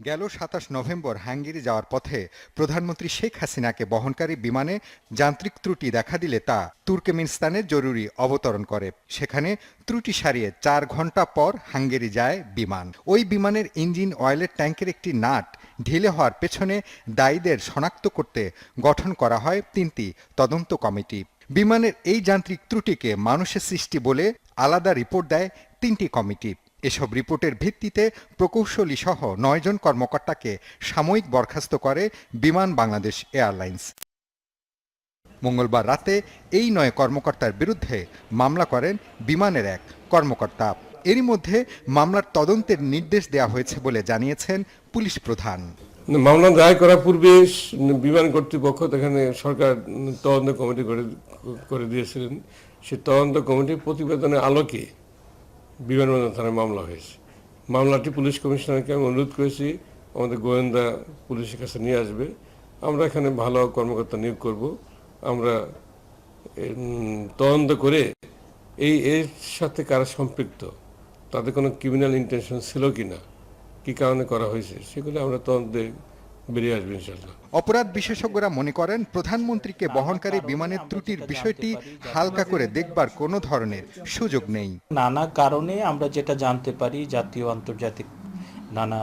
গেল সাতাশ November Hungary যাওয়ার পথে প্রধানমন্ত্রী শেখ হাসিনাকে বহনকারী বিমানে যান্ত্রিক ত্রুটি দেখা দিলে তা তুর্কমেনিস্তানের জরুরি অবতরণ করে। সেখানে ত্রুটি সারিয়ে চার ঘণ্টা পর হাঙ্গেরি যায় বিমান। ওই বিমানের ইঞ্জিন অয়েলের ট্যাঙ্কের একটি নাট ঢিলে হওয়ার পেছনে দায়ীদের শনাক্ত করতে গঠন করা হয় তিনটি তদন্ত কমিটি। বিমানের এই যান্ত্রিক ত্রুটিকে মানুষের সৃষ্টি বলে আলাদা রিপোর্ট দেয় তিনটি কমিটি। এসব রিপোর্টের ভিত্তিতে প্রকৌশলী সহ নয়জন কর্মকর্তাকে সাময়িক বরখাস্ত করে বিমান বাংলাদেশ এয়ারলাইন্স। মঙ্গলবার রাতে এই নয় কর্মকর্তার বিরুদ্ধে মামলা করেন বিমানের এক কর্মকর্তা। এরই মধ্যে মামলার তদন্তের নির্দেশ দেওয়া হয়েছে বলে জানিয়েছেন পুলিশ প্রধান। মামলা দায়ের করার পূর্বে বিমান কর্তৃপক্ষ এখানে সরকার তদন্ত কমিটি করে করে দিয়েছিলেন। সেই তদন্ত কমিটির প্রতিবেদনের আলোকে বিমানবন্দর থানায় মামলা হয়েছে। মামলাটি পুলিশ কমিশনারকে আমি অনুরোধ করেছি, আমাদের গোয়েন্দা পুলিশের কাছে নিয়ে আসবে। আমরা এখানে ভালো কর্মকর্তা নিয়োগ করব। আমরা তদন্ত করে এই, এর সাথে কারা সম্পৃক্ত, তাদের কোনো ক্রিমিনাল ইন্টেনশন ছিল কি না কী কারণে করা হয়েছে, সেগুলো আমরা তদন্তে বেরিয়ে আসবে ইনশাল্লাহ অপরাধ বিশেষজ্ঞরা মনে করেন প্রধানমন্ত্রীকে বহনকারী বিমানের ত্রুটির বিষয়টি হালকা করে দেখবার কোনো ধরনের সুযোগ নেই। নানা কারণে আমরা যেটা জানতে পারি জাতীয় আন্তর্জাতিক নানা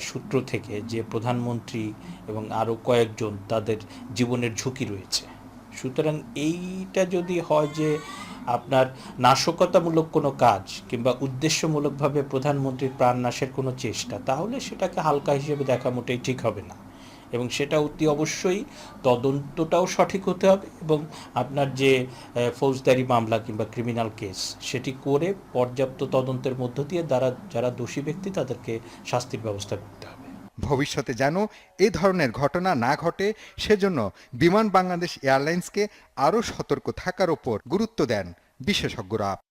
সূত্র থেকে যে প্রধানমন্ত্রী এবং আরও কয়েকজন তাদের জীবনের ঝুঁকি রয়েছে। সুতরাং এইটা যদি হয় যে আপনার নাশকতামূলক কোনো কাজ কিংবা উদ্দেশ্যমূলকভাবে প্রধানমন্ত্রীর প্রাণনাশের কোনো চেষ্টা, তাহলে সেটাকে হালকা হিসেবে দেখা মোটেই ঠিক হবে না। এবং সেটা অতি অবশ্যই তদন্তটাও সঠিক হতে হবে এবং আপনার যে ফৌজদারি মামলা কিংবা ক্রিমিনাল কেস সেটি করে পর্যাপ্ত তদন্তের মধ্য দিয়ে দ্বারা যারা দোষী ব্যক্তি, তাদেরকে শাস্তির ব্যবস্থা করতে হবে। ভবিষ্যতে যেন এ ধরনের ঘটনা না ঘটে, সেজন্য বিমান বাংলাদেশ এয়ারলাইন্সকে আরও সতর্ক থাকার ওপর গুরুত্ব দেন বিশেষজ্ঞরা।